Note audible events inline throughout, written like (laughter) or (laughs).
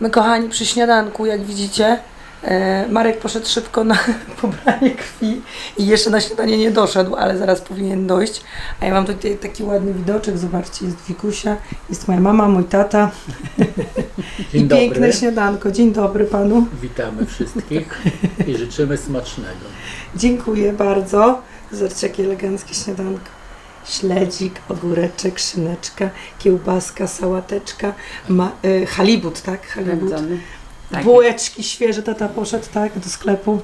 My kochani przy śniadanku, jak widzicie, e, Marek poszedł szybko na (laughs) pobranie krwi i jeszcze na śniadanie nie doszedł, ale zaraz powinien dojść. A ja mam tutaj taki ładny widoczek, zobaczcie, jest Wikusia, jest moja mama, mój tata (laughs) Dzień i dobry. piękne śniadanko. Dzień dobry panu. Witamy wszystkich (laughs) i życzymy smacznego. Dziękuję bardzo. Zobaczcie, jakie eleganckie śniadanko. Śledzik, ogóreczek, szyneczka, kiełbaska, sałateczka, ma, y, halibut, tak? Halibut. Tak, Bułeczki świeże, tata poszedł, tak, do sklepu.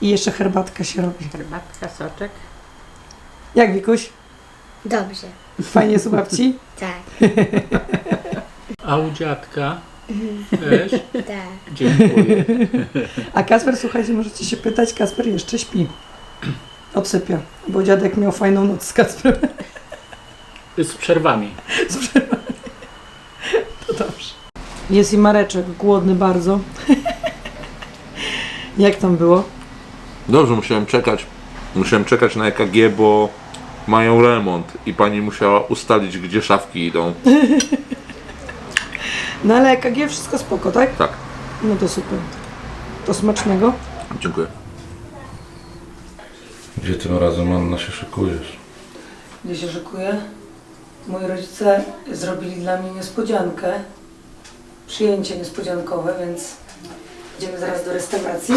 I jeszcze herbatka się robi. herbatka, soczek. Jak Wikuś? Dobrze, Fajnie jest u babci? tak, A u dziadka też? tak. Dziękuję. A Kasper, słuchajcie, możecie się pytać, Kasper jeszcze śpi. Odsypia, bo dziadek miał fajną noc z Kasperem. (laughs) Z przerwami. (laughs) To dobrze. Jest i Mareczek, głodny bardzo. (laughs) Jak tam było? Dobrze, musiałem czekać. Musiałem czekać na EKG, bo mają remont i pani musiała ustalić, gdzie szafki idą. No ale EKG wszystko spoko, tak? Tak, No to super. To smacznego. dziękuję. Gdzie tym razem, Anna, się szykujesz? Gdzie się szykuję? Moi rodzice zrobili dla mnie niespodziankę. Przyjęcie niespodziankowe, więc idziemy zaraz do restauracji.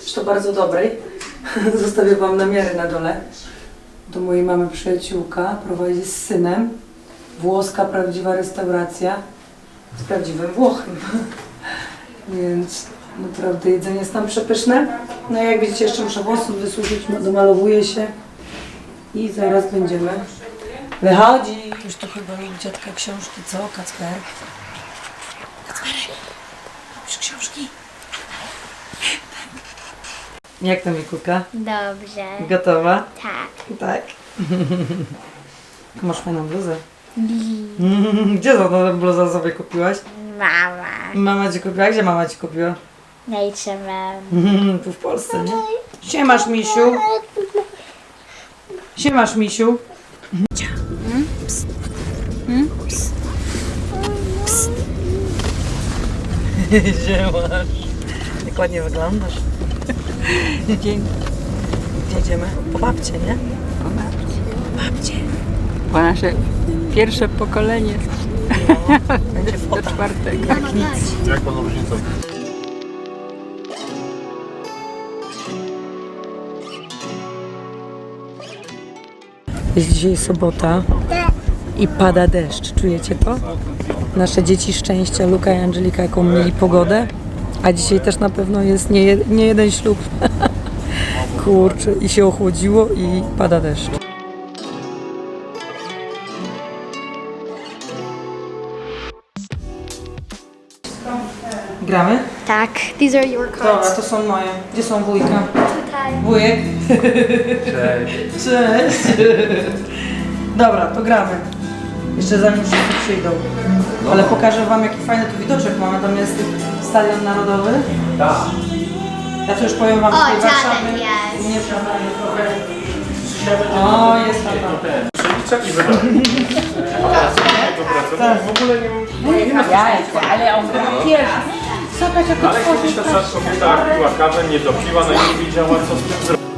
Zresztą bardzo dobrej. (laughs) Zostawię Wam namiary na dole. Do mojej mamy przyjaciółka prowadzi z synem. Włoska prawdziwa restauracja z prawdziwym Włochem. (laughs) Więc naprawdę jedzenie jest tam przepyszne. No i jak widzicie, jeszcze muszę włosów wysuszyć, domalowuję się. I zaraz będziemy wychodzi. Już tu chyba u dziadka książki, co? Kacper? Kacperek, robisz książki? Jak tam Mikuka? Dobrze, Gotowa? tak. Tak. (laughs) Masz fajną bluzę. (laughs) Gdzie za tą bluzę sobie kupiłaś? Mama, Mama ci kupiła? Gdzie mama ci kupiła? Mom. (laughs) Tu w Polsce, nie? Siemasz, Misiu. Siemasz, Misiu. (laughs) Siemasz. Jak ładnie wyglądasz. (laughs) Dzięki. Gdzie jedziemy? Po babcie, nie? Po babci. Po babcie. Po nasze pierwsze pokolenie Będzie do fota. czwartego. Jak nic. Jak panu różnica? Jest dzisiaj sobota i pada deszcz. Czujecie to? Nasze dzieci szczęścia, Luka i Angelika, jaką mieli pogodę. A dzisiaj też na pewno jest nie, nie jeden ślub. (laughs) Kurczę, i się ochłodziło i pada deszcz. Gramy? Tak, these are your Dobra, cards. to są moje. Gdzie są wujka? Tutaj. Wujek? Cześć. Cześć. Dobra, to gramy. Jeszcze zanim wszyscy przyjdą. Ale pokażę wam jaki fajny tu widoczek mamy. Tam jest Stadion Narodowy. Tak. Ja to już powiem wam O, tej dziadek Warszawy. jest. Nie przepraszam trochę. O, jest tata. Ale on był pierwszy. Zobacz, jak Ale kiedyś ta sama kobieta piła kawę, nie dopiła, no i nie wiedziała co z tym zrobić.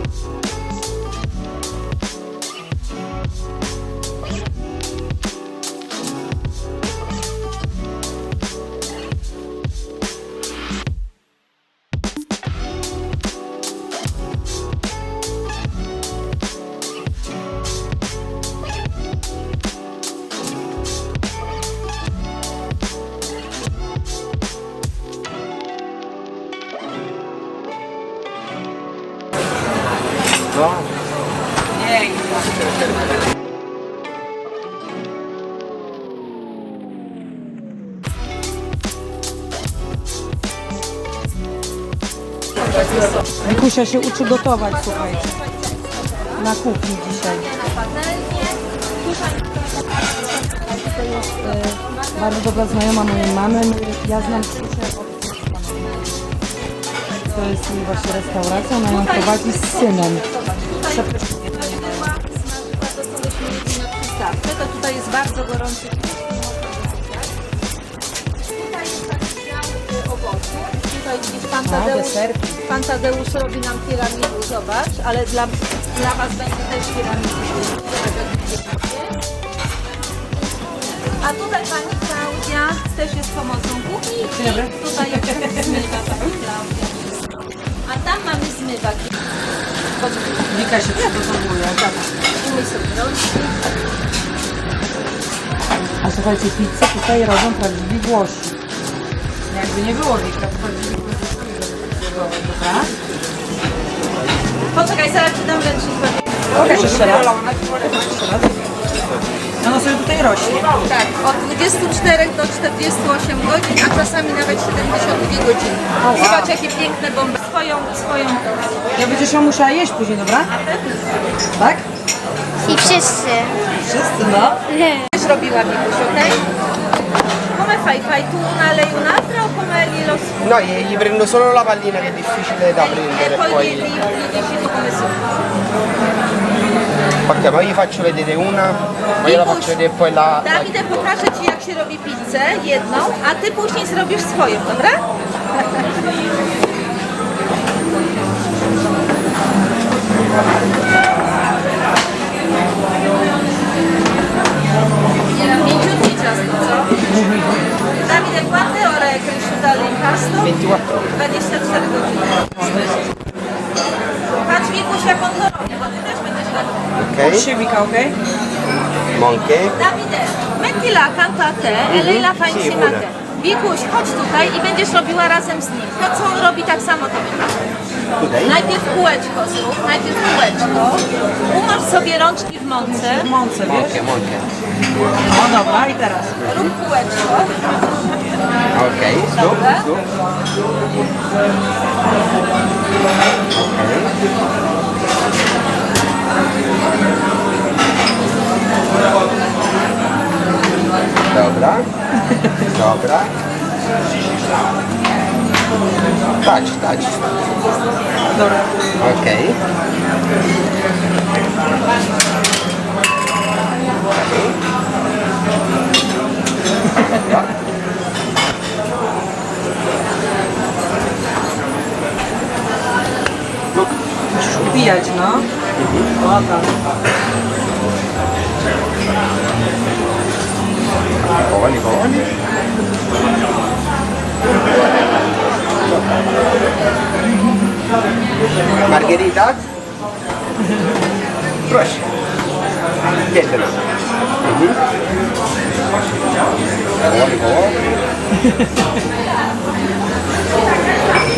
Wikusia się uczy gotować, słuchajcie. Na kuchni dzisiaj. To jest e, bardzo dobra znajoma mojej mamy. My- Ja znam Krzysię To jest jej właśnie restauracja, ona ją prowadzi z synem. To tutaj jest bardzo gorący. Widzisz, pan Tadeusz, pan Tadeusz robi nam tiramisu, zobacz, ale dla, dla Was będzie też tiramisu. A tutaj pani Klaudia też jest pomocą kuchni i tutaj jest zmywak pani Klaudia. A tam mamy zmywak. Wika się przygotowuje. Umyj sobie rączki. A słuchajcie, pizzę tutaj robią prawdziwi Włosi. Jakby nie było. Dobra. Poczekaj, zaraz ci dam ręcznik. Pokaż jeszcze raz. Ono sobie tutaj rośnie. Tak, od 24 do 48 godzin, a czasami nawet 72 godziny. Zobacz jakie piękne bomby. Swoją, swoją. Ja będziesz ją musiała jeść później, dobra? Tak? I wszyscy. Wszyscy, no. (laughs) Też robiła Wikuś, okej? Fai? Fai tu una lei un'altra o come glielo No, gli, gli prendo solo la pallina che è difficile da E prendere, poi poi... gli, gli, gli dici tu come si fa. Ok, poi gli faccio vedere una, poi io la faccio vedere poi la... la- Dawide, pokażę Ci jak się robi pizzę, jedną, a Ty później zrobisz swoją, dobra? La fa Sì, insieme a pure. te. Wikuś, chodź tutaj i będziesz robiła razem z nim. To co on robi, tak samo to będzie. Tutaj? Najpierw kółeczko zrób, najpierw kółeczko. Umasz sobie rączki w mące. W mące, wiesz? Monche, monche. O dobra, i teraz. Rób kółeczko. Ok, stop, Dobra. stop. Dobra, dobra. Touch, touch. Dobra. Ok. Wbijać, no. O tak. Piętro. Mhm.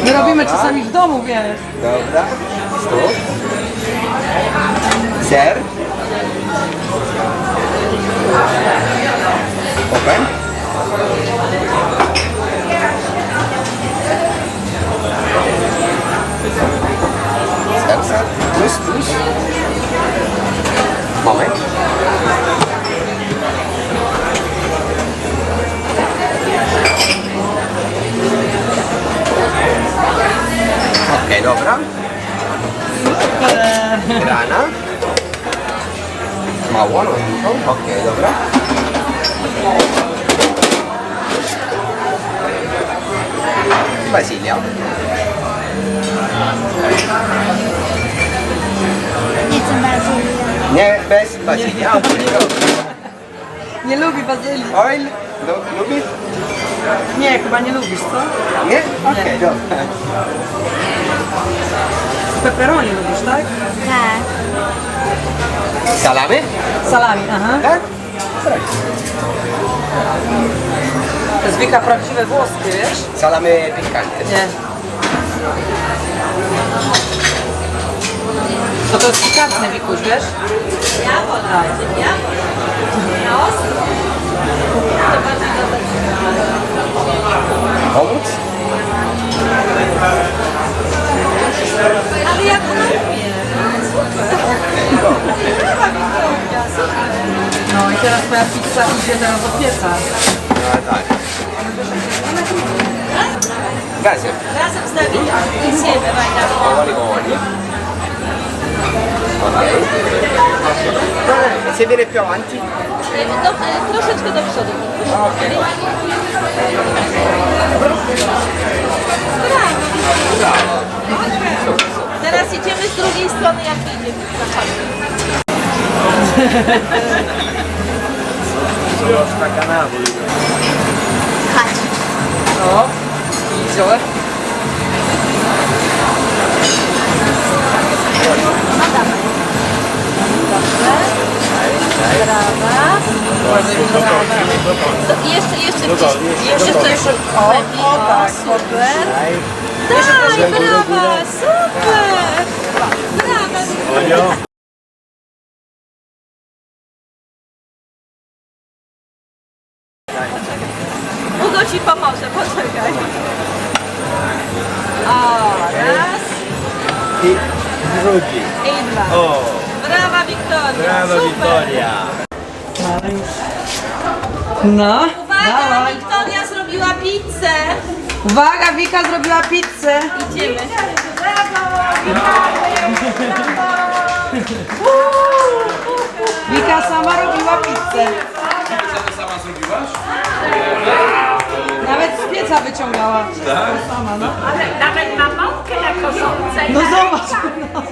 My robimy czasami w domu, wiesz. Dobra. Stop. Ser. Open. Ser, ser. Plus, plus. Moment. Ok, dobra. Grana. Mało, no dużo. Okej, dobra. Bazylia. Nie to bazylia. Nie, bez bazylia. Nie lubi bazylii. Oil. No, lubisz? Nie, chyba nie lubisz, co? Nie? Okej, dobra. Pepperoni lubisz, tak? Tak. Salamy? Salami, aha. Tak? To jest Wika prawdziwe włoskie, wiesz? Salamy pikante. Nie. To to jest pikantne, Wikuś, wiesz? Tak. Pomóc? Pieca. No tak. Razem. Razem z. Insieme, vai Davide. Powoli, powoli. Se viene più avanti. Do, e, troszeczkę do przodu. Brawo. Teraz idziemy z drugiej strony, jak wyjdzie. Chodź. O, widzę. I jeszcze, jeszcze wciśnij. Jeszcze coś. O, o tak, super. Tak, brawa, super. Brawa. Hugo ci pomoże, poczekaj. O, raz I drugi. i dwa. O, Brawa, Wiktoria. bravo super. Vittoria. No, Uwaga, dawaj. Wiktoria zrobiła pizzę. Uwaga, Wika zrobiła pizzę. Idziemy. Wika sama robiła pizzę. Sama zrobiłaś? Pieca wyciągała. Tak? Sama, no. Nawet ma mąkę na koszulce. No zobacz. No.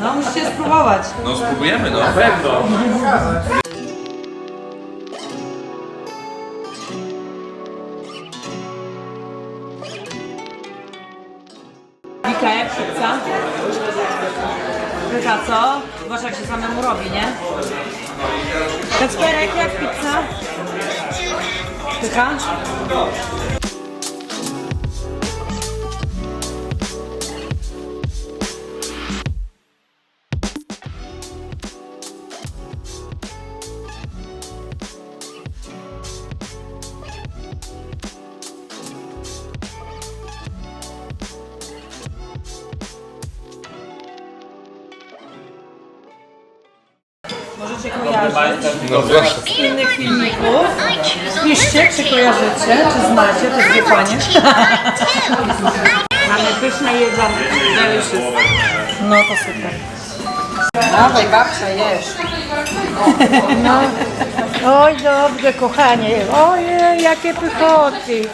no musicie spróbować. No spróbujemy, no. Pewno. Wika, jak pizza? Pyta co? Zobacz jak się samemu robi, nie? Kacperek, jak pizza? Te gaan? Możecie kojarzyć No z innych filmików. Piszcie, czy kojarzycie, czy znacie, to dwie panie. Mamy pyszne jedzonko. No to super. Dawaj babcia, jesz. Oj, dobrze, kochanie. Ojej, jakie pychoty.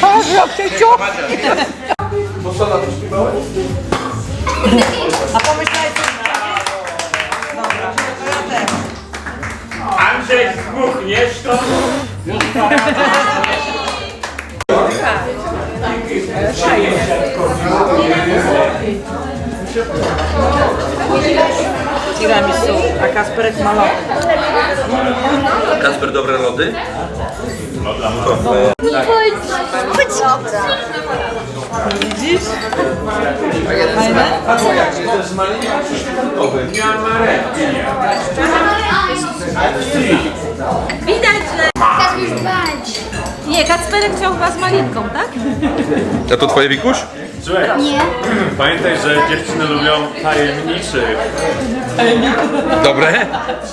Chodź, jak ciuch. A pomyślajcie, Andrzej, zmuchniesz to? tiramisu, a Kasperek malowy. Kasper, dobre lody? Widzisz? Fajne? Widać, że... Już bać. Nie, Kacperek chciał chyba z malinką, tak? A to twoje Wikuś? Nie. pamiętaj, że dziewczyny lubią tajemniczych. Dobre?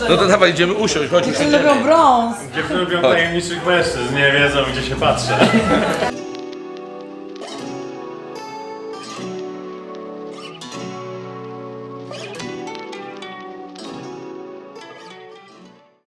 No to dawaj, idziemy usiąść, chodź lubią brąz. Dziewczyny lubią tajemniczych mężczyzn, nie wiedzą gdzie się patrzę.